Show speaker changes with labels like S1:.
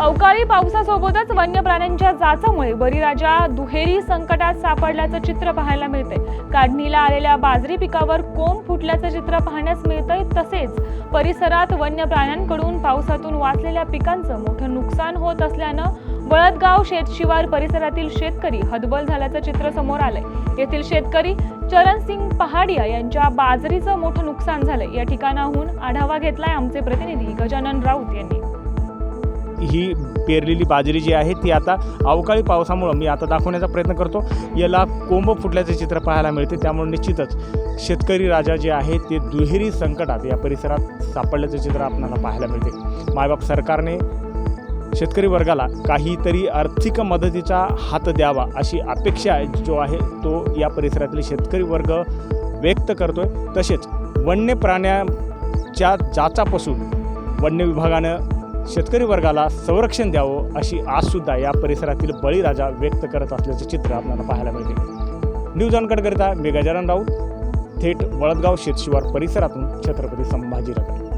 S1: अवकाळी पावसासोबतच वन्य प्राण्यांच्या जाचामुळे बळीराजा दुहेरी संकटात सापडल्याचं चित्र पाहायला मिळतंय. काढणीला आलेल्या बाजरी पिकावर कोंब फुटल्याचं चित्र पाहण्यास मिळतंय. तसेच परिसरात वन्य प्राण्यांकडून पावसातून वाचलेल्या पिकांचं मोठं नुकसान होत असल्यानं वळदगाव शेतशिवार परिसरातील शेतकरी हतबल झाल्याचं चित्र समोर आलंय. येथील शेतकरी चरणसिंग पहाडिया यांच्या बाजरीचं मोठं नुकसान झालंय. या ठिकाणाहून आढावा घेतलाय आमचे प्रतिनिधी गजानन राऊत यांनी.
S2: ही पेरलेली बाजरी जी आहे ती आता अवकाळी पावसामुळं मी आता दाखवण्याचा प्रयत्न करतो. याला कोंब फुटल्याचे चित्र पाहायला मिळते. त्यामुळे निश्चितच शेतकरी राजा जे आहे ते दुहेरी संकटात या परिसरात सापडल्याचं चित्र आपल्याला पाहायला मिळते. मायबाप सरकारने शेतकरी वर्गाला काहीतरी आर्थिक मदतीचा हात द्यावा अशी अपेक्षा जो आहे तो या परिसरातील शेतकरी वर्ग व्यक्त करतोय. तसेच वन्य प्राण्याच्या जाचापासून वन्य विभागानं शेतकरी वर्गाला संरक्षण द्यावं अशी आजसुद्धा या परिसरातील बळीराजा व्यक्त करत असल्याचं चित्र आपल्याला पाहायला मिळते. न्यूज ऑनकडकरिता मी गजानन राऊत थेट वळदगाव शेतशिवार परिसरातून छत्रपती संभाजीनगर.